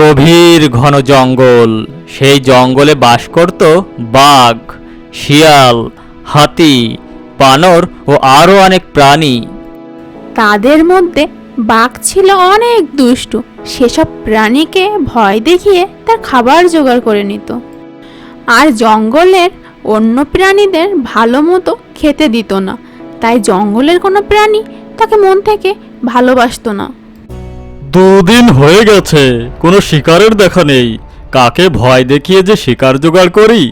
গভীর ঘন জঙ্গল। সেই জঙ্গলে বাস করত বাঘ, শিয়াল, হাতি, বানর ও আরও অনেক প্রাণী। তাদের মধ্যে বাঘ ছিল অনেক দুষ্টু। সেসব প্রাণীকে ভয় দেখিয়ে তার খাবার জোগাড় করে নিত। আর জঙ্গলের অন্য প্রাণীদের ভালো মতো খেতে দিত না। তাই জঙ্গলের কোনো প্রাণী তাকে মন থেকে ভালোবাসতো না। দুদিন হয়ে গেছে কোনো শিকারের দেখা নেই। কাকে ভয় দেখিয়ে যে শিকার জোগাড় করি?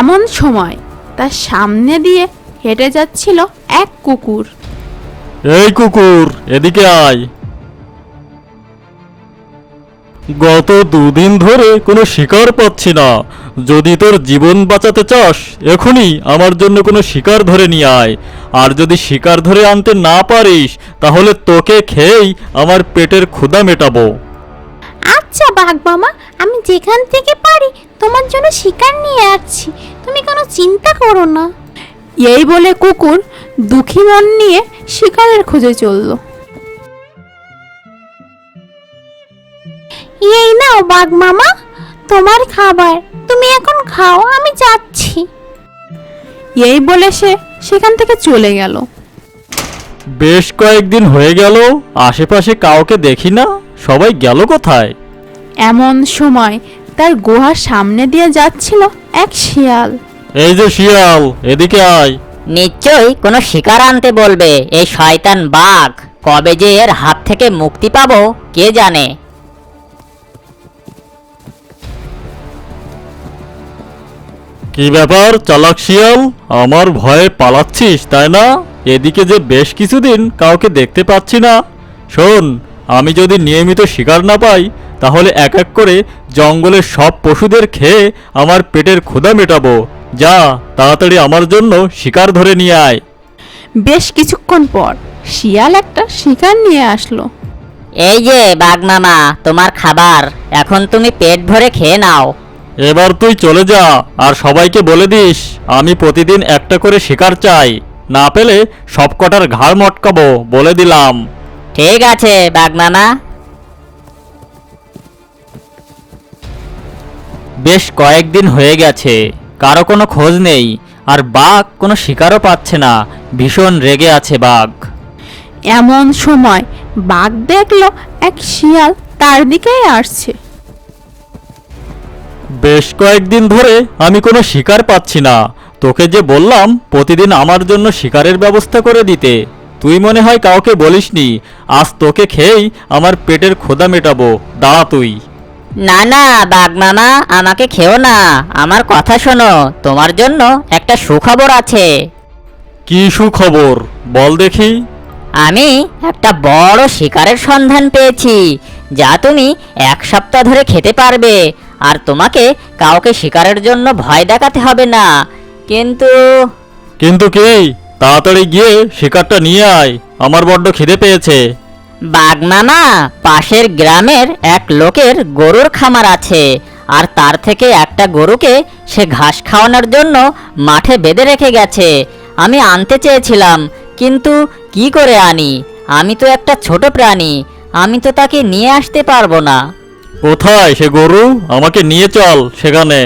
এমন সময় তার সামনে দিয়ে হেঁটে যাচ্ছিল এক কুকুর। এই কুকুর এদিকে আয়। গত দুদিন ধরে কোনো শিকার পাচ্ছি না। যদি তোর জীবন বাঁচাতে চাস এখনই আমার জন্য কোনো শিকার ধরে নিয়ে আয়। আর যদি শিকার ধরে আনতে না পারিস তাহলে তোকে খেয়েই আমার পেটের ক্ষুধা মেটাবো। আচ্ছা বাঘ মামা আমি যেখান থেকে পারি তোমার জন্য শিকার নিয়ে আসছি। তুমি কোনো চিন্তা করো না। এই বলে কুকুর দুঃখী মন নিয়ে শিকারের খোঁজে চলল। এই নাও বাঘ মামা তোমার খাবার। তুমি এখন খাও আমি যাচ্ছি। এই বলে সে সেখান থেকে চলে গেল। বেশ কয়েকদিন হয়ে গেল আশেপাশে কাউকে দেখি না? সবাই গেল কোথায়? এমন সময় তার গুহার সামনে দিয়ে যাচ্ছিল এক শিয়াল। এই যে শিয়াল এদিকে আয়। নিশ্চয়ই কোনো শিকার আনতে বলবে এই শয়তান বাঘ। কবে যে এর হাত থেকে মুক্তি পাবো কে জানে? কি ব্যাপার চালাক শিয়াল? আমার ভয়ে পালাচ্ছিস তাই না? এদিকে যে বেশ কিছুদিন কাউকে দেখতে পাচ্ছি না। শোন আমি যদি নিয়মিত শিকার না পাই তাহলে এক এক করে জঙ্গলের সব পশুদের খেয়ে আমার পেটের ক্ষুধা মেটাবো। যা তাড়াতাড়ি আমার জন্য শিকার ধরে নিয়ে আয়। বেশ কিছুক্ষণ পর শিয়াল একটা শিকার নিয়ে আসলো। এই যে বাঘ মামা তোমার খাবার। এখন তুমি পেট ভরে খেয়ে নাও। এবার তুই চলে যা আর সবাইকে বলে দিস আমি প্রতিদিন একটা করে শিকার চাই। না পেলে সব কটার ঘাড় মটকাবো বলে দিলাম। ঠিক আছে বাঘ মামা। বেশ কয়েকদিন হয়ে গেছে কারও কোনো খোঁজ নেই আর বাঘ কোনো শিকারও পাচ্ছে না ভীষণ রেগে আছে বাঘ। এমন সময় বাঘ দেখল এক শিয়াল তার দিকেই আসছে। বেশ কয়েকদিন ধরে আমি কোনো শিকার পাচ্ছি না। তোকে যে বললাম প্রতিদিন আমার জন্য শিকারের ব্যবস্থা করে দিতে। তুই মনে হয় কাউকে বলিসনি। আজ তোকে খেয়েই আমার পেটের ক্ষুধা মেটাবো। দাঁড়া তুই। না না বাঘ মামা আমাকে খেও না। আমার কথা শোনো। তোমার জন্য একটা সুখবর আছে। কি সুখবর? বল দেখি। আমি একটা বড় শিকারের সন্ধান পেয়েছি। যা তুমি এক সপ্তাহ ধরে খেতে পারবে। আর তোমাকে কাউকে শিকারের জন্য ভয় দেখাতে হবে না। কিন্তু কিন্তু কি? তাড়াতাড়ি গিয়ে শিকারটা নিয়ে আয়। আমার বড্ড খিদে পেয়েছে। বাগমামা পাশের গ্রামের এক লোকের গরুর খামার আছে। আর তার থেকে একটা গরুকে সে ঘাস খাওয়ানোর জন্য মাঠে বেঁধে রেখে গেছে। আমি আনতে চেয়েছিলাম কিন্তু কি করে আনি? আমি তো একটা ছোট প্রাণী। আমি তো তাকে নিয়ে আসতে পারব না। কোথায় সে গরু? আমাকে নিয়ে চল সেখানে।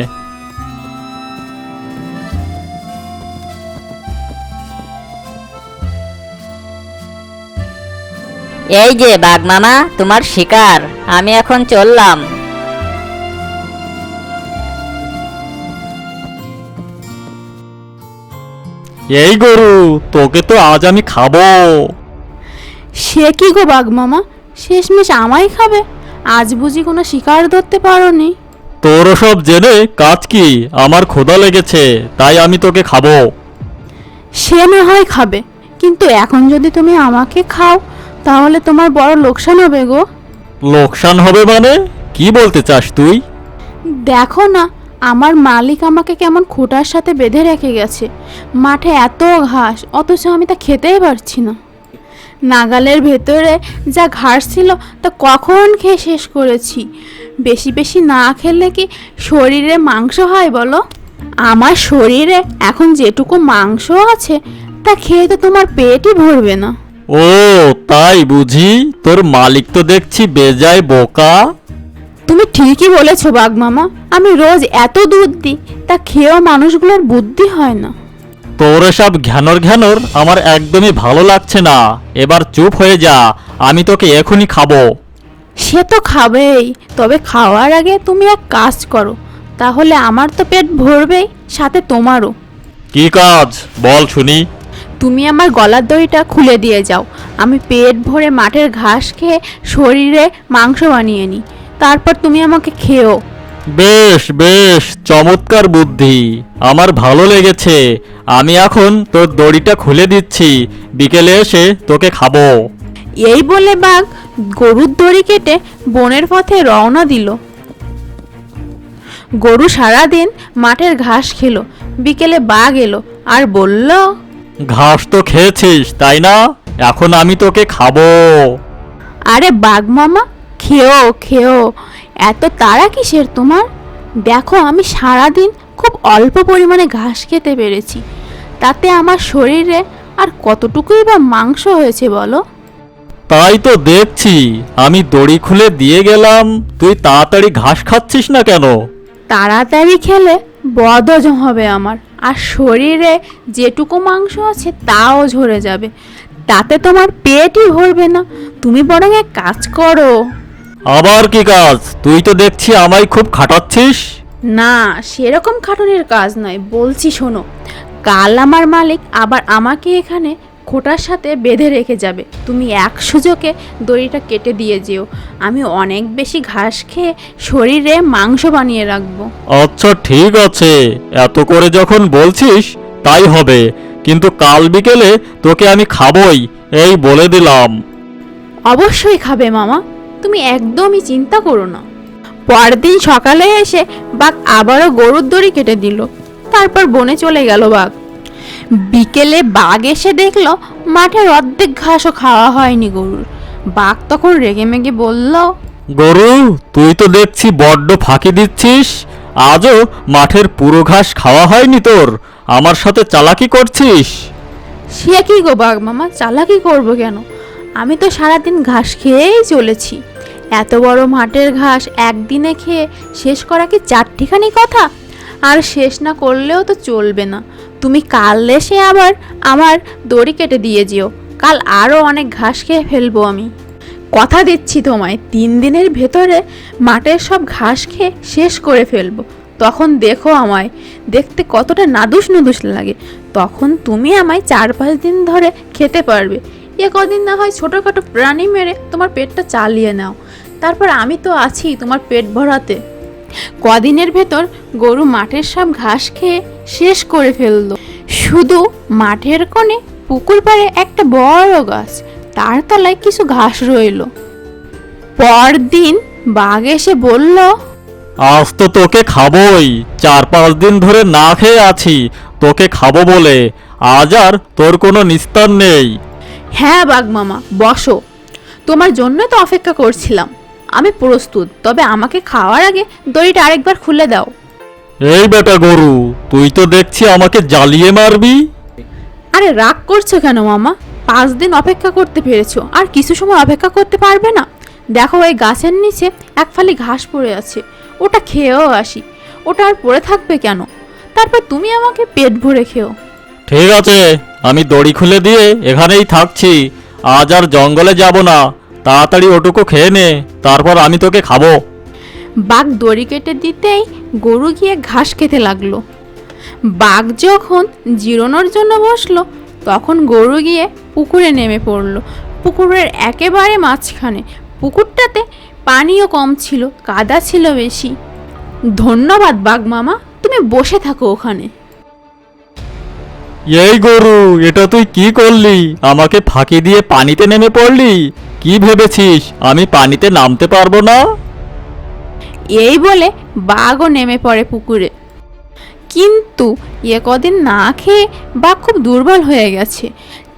এই যে বাগমামা তোমার শিকার। আমি এখন চললাম। এই গরু তোকে তো আজ আমি খাব। সে কি গো বাঘ মামা? শেষমেশ আমায় খাবে? আজ বুঝি কোনো শিকার ধরতে পারোনি। তোর সব জেনে কাজ কি? আমার ক্ষুধা লেগেছে তাই আমি তোকে খাব। সে না হয় খাবে কিন্তু এখন যদি তুমি আমাকে খাও তাহলে তোমার বড় লোকসান হবে গো। লোকসান হবে মানে? কি বলতে চাস তুই? দেখো না আমার মালিক আমাকে কেমন খোটার সাথে বেঁধে রেখে গেছে। মাঠে এত ঘাস অথচ আমি তা খেতেই পারছি না। নাগালের ভেতরে যা ঘাস ছিল তা কখন খেয়ে শেষ করেছি? বেশি বেশি না খেলে কি শরীরে মাংস হয় বলো? আমার শরীরে এখন যেটুকু মাংস আছে তা খেয়ে তো তোমার পেটই ভরবে না। ও তাই বুঝি? তোর মালিক তো দেখছি বেজায় বোকা। তুমি ঠিকই বলেছ বাঘ মামা আমি রোজ এত দুধ দিই তা খেয়েও মানুষগুলোর বুদ্ধি হয় না। তোর এসব ঘ্যানর ঘ্যানর আমার একদমই ভালো লাগছে না। এবার চুপ হয়ে যা আমি তোকে এখনই খাব। সে তো খাবেই তবে খাওয়ার আগে তুমি এক কাজ করো তাহলে আমার তো পেট ভরবেই সাথে তোমারও। কি কাজ? বল শুনি। তুমি আমার গলার দড়িটা খুলে দিয়ে যাও আমি পেট ভরে মাঠের ঘাস খেয়ে শরীরে মাংস বানিয়ে নিই তারপর তুমি আমাকে খেও বেশ বেশ চমৎকার বুদ্ধি। আমার ভালো লেগেছে। আমি এখন তোর দড়িটা খুলে দিচ্ছি। বিকেলে এসে তোকে খাব। এই বলে বাঘ গরুর দড়ি কেটে বনের পথে রওনা দিল। গরু সারাদিন মাঠের ঘাস খেলো। বিকেলে বাঘ এলো আর বলল ঘাস তো খেয়েছিস তাই না? এখন আমি তোকে খাব। আরে বাঘ মামা খেও খেও। এত তাড়া কিসের তোমার? দেখো আমি সারাদিন খুব অল্প পরিমাণে ঘাস খেতে পেরেছি। তাতে আমার শরীরে আর কতটুকুই বা মাংস হয়েছে বলো? তাই তো দেখছি। আমি দড়ি খুলে দিয়ে গেলাম। তুই তাড়াতাড়ি ঘাস খাচ্ছিস না কেন? তাড়াতাড়ি খেলে বদহজম হবে আমার। আর শরীরে যেটুকু মাংস আছে তাও ঝরে যাবে। তাতে তোমার পেটই ভরবে না। তুমি বরং এক কাজ করো। আবার কি কাজ? তুই তো দেখছি আমায় খুব খাটাচ্ছিস। না সেরকম খাটুনির কাজ নয়। বলছি শোনো কাল আমার মালিক আবার আমাকে এখানে খোটার সাথে বেঁধে রেখে যাবে। তুমি এক সুযোগে দড়িটা কেটে দিয়ে যেও। আমি অনেক বেশি ঘাস খেয়ে শরীরে মাংস বানিয়ে রাখব। আচ্ছা ঠিক আছে। এত করে যখন বলছিস তাই হবে। কিন্তু কাল বিকেলে তোকে আমি খাবই এই বলে দিলাম। অবশ্যই খাবে মামা। তুমি একদমই চিন্তা করো না। পরদিন সকালে এসে বাঘ আবারও গরুর দড়ি কেটে দিল। তারপর বনে চলে গেল বাঘ। বিকেলে বাঘ এসে দেখল মাঠের অর্ধেক ঘাসও খাওয়া হয়নি গরুর। বাঘ তখন রেগে মেগে বলল গরু তুই তো দেখছি বড্ড ফাঁকি দিচ্ছিস। আজও মাঠের পুরো ঘাস খাওয়া হয়নি তোর। আমার সাথে চালাকি করছিস? সে কি গো বাঘ মামা চালাকি করব কেন? আমি তো সারাদিন ঘাস খেয়েই চলেছি। এত বড় মাঠের ঘাস একদিনে খেয়ে শেষ করা কি চারটিখানি কথা? আর শেষ না করলেও তো চলবে না। তুমি কাল এসে আবার আমার দড়ি কেটে দিয়ে যেও। কাল আরও অনেক ঘাস খেয়ে ফেলব আমি। কথা দিচ্ছি তোমায়, তিন দিনের ভেতরে মাঠের সব ঘাস খেয়ে শেষ করে ফেলব। তখন দেখো আমায়, দেখতে কতটা নাদুস নুদুস লাগে। তখন তুমি আমায় চার পাঁচ দিন ধরে খেতে পারবে। এ কদিন না হয় ছোটোখাটো প্রাণী মেরে তোমার পেটটা চালিয়ে নাও। তারপর আমি তো আছি তোমার পেট ভরাতে। কদিনের ভেতর গরু মাঠের সব ঘাস খেয়ে শেষ করে ফেলল। শুধু মাঠের কোণে পুকুর পাড়ে একটা বড় গাছ তার তলায় কিছু ঘাস রইল। পরদিন বাঘ এসে বলল আজ তো তোকে খাবই। চার পাঁচ দিন ধরে না খেয়ে আছি। তোকে খাব বলে। আজ আর তোর কোনো নিস্তার নেই। হ্যাঁ বাঘ মামা বসো। তোমার জন্য তো অপেক্ষা করছিলাম। আমি প্রস্তুত তবে আমাকে খাওয়ার আগে দড়িটা আরেকবার খুলে দাও। এই বেটা গরু তুই তো দেখছি আমাকে জ্বালিয়ে মারবি। আরে রাগ করছ কেন মামা? পাঁচ দিন অপেক্ষা করতে পেরেছ আর কিছু সময় অপেক্ষা করতে পারবে না। দেখো ওই গাছের নিচে এক ফালি ঘাস পড়ে আছে ওটা খেয়েও আসি। ওটা আর পড়ে থাকবে কেন? তারপর তুমি আমাকে পেট ভরে খেও। ঠিক আছে আমি দড়ি খুলে দিয়ে এখানেই থাকছি আজ আর জঙ্গলে যাব না। তাড়াতাড়ি ওটুকু খেয়ে নে তারপর আমি তোকে খাব। বাঘ দড়ি কেটে দিতেই গরু গিয়ে ঘাস খেতে লাগল। বাঘ যখন জিরোনোর জন্য বসল তখন গরু গিয়ে পুকুরে নেমে পড়ল। পুকুরের একেবারে মাঝখানে। পুকুরটাতে পানিও কম ছিল কাদা ছিল বেশি। ধন্যবাদ বাঘ মামা তুমি বসে থাকো ওখানে। এই গরু এটা তুই কি করলি? আমাকে ফাঁকি দিয়ে পানিতে নেমে পড়লি? কি ভেবেছিস? আমি পানিতে নামতে পারব না? এই বলে বাঘও নেমে পড়ে পুকুরে। কিন্তু এ কদিন না খেয়ে বাঘ খুব দুর্বল হয়ে গেছে।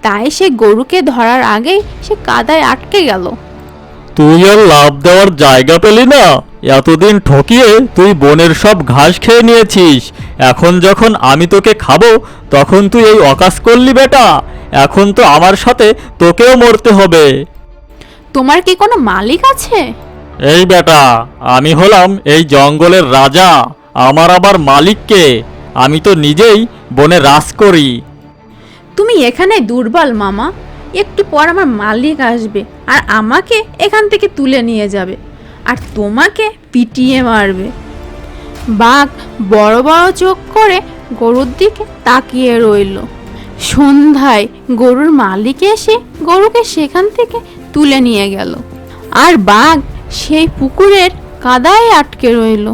তাই সে গরুকে ধরার আগেই সে কাদায় আটকে গেল। তুই আর লাভ দেওয়ার জায়গা পেলি না? এতদিন ঠকিয়ে তুই বনের সব ঘাস খেয়ে নিয়েছিস। এখন যখন আমি তোকে খাব তখন তুই এই অকাশ করলি বেটা। এখন তো আমার সাথে তোকেও মরতে হবে। তোমার কি কোনো মালিক আছে? এই বেটা আমি হলাম এই জঙ্গলের রাজা আমার আবার মালিককে আমি তো নিজেই বনে রাজ করি। তুমি এখানে দুর্বল মামা। একটু পর আমার মালিক আসবে আর আমাকে এখান থেকে তুলে নিয়ে যাবে আর তোমাকে পিটিয়ে মারবে। বাঘ বড় বড় চোখ করে গরুর দিকে তাকিয়ে রইল। সন্ধ্যায় গরুর মালিক এসে গরুকে সেখান থেকে তুলে নিয়ে গেল। আর বাঘ সেই পুকুরের কাদায় আটকে রইল।